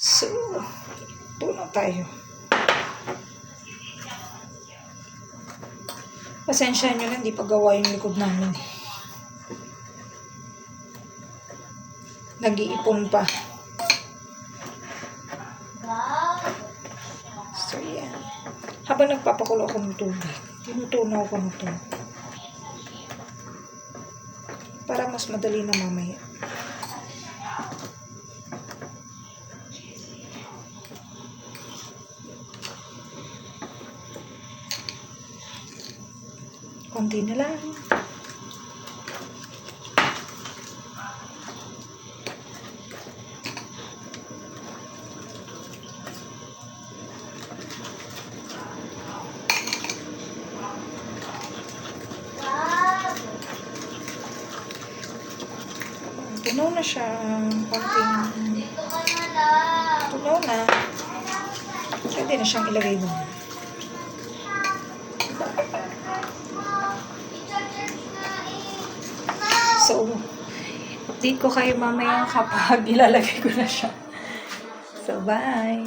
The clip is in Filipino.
So, puno tayo. Pasensya nyo lang, di pa gawa yung likod namin. Nag-iipon pa. So, yan. Habang nagpapakulo ako ng tubig, tinutunaw ko na to. Para mas madali na mamaya. Konti na lang. Tunaw na siya. Konting tunaw na. Pwede na siyang ilagay doon. So, update ko kayo mamaya kapag ilalagay ko na siya. So, bye!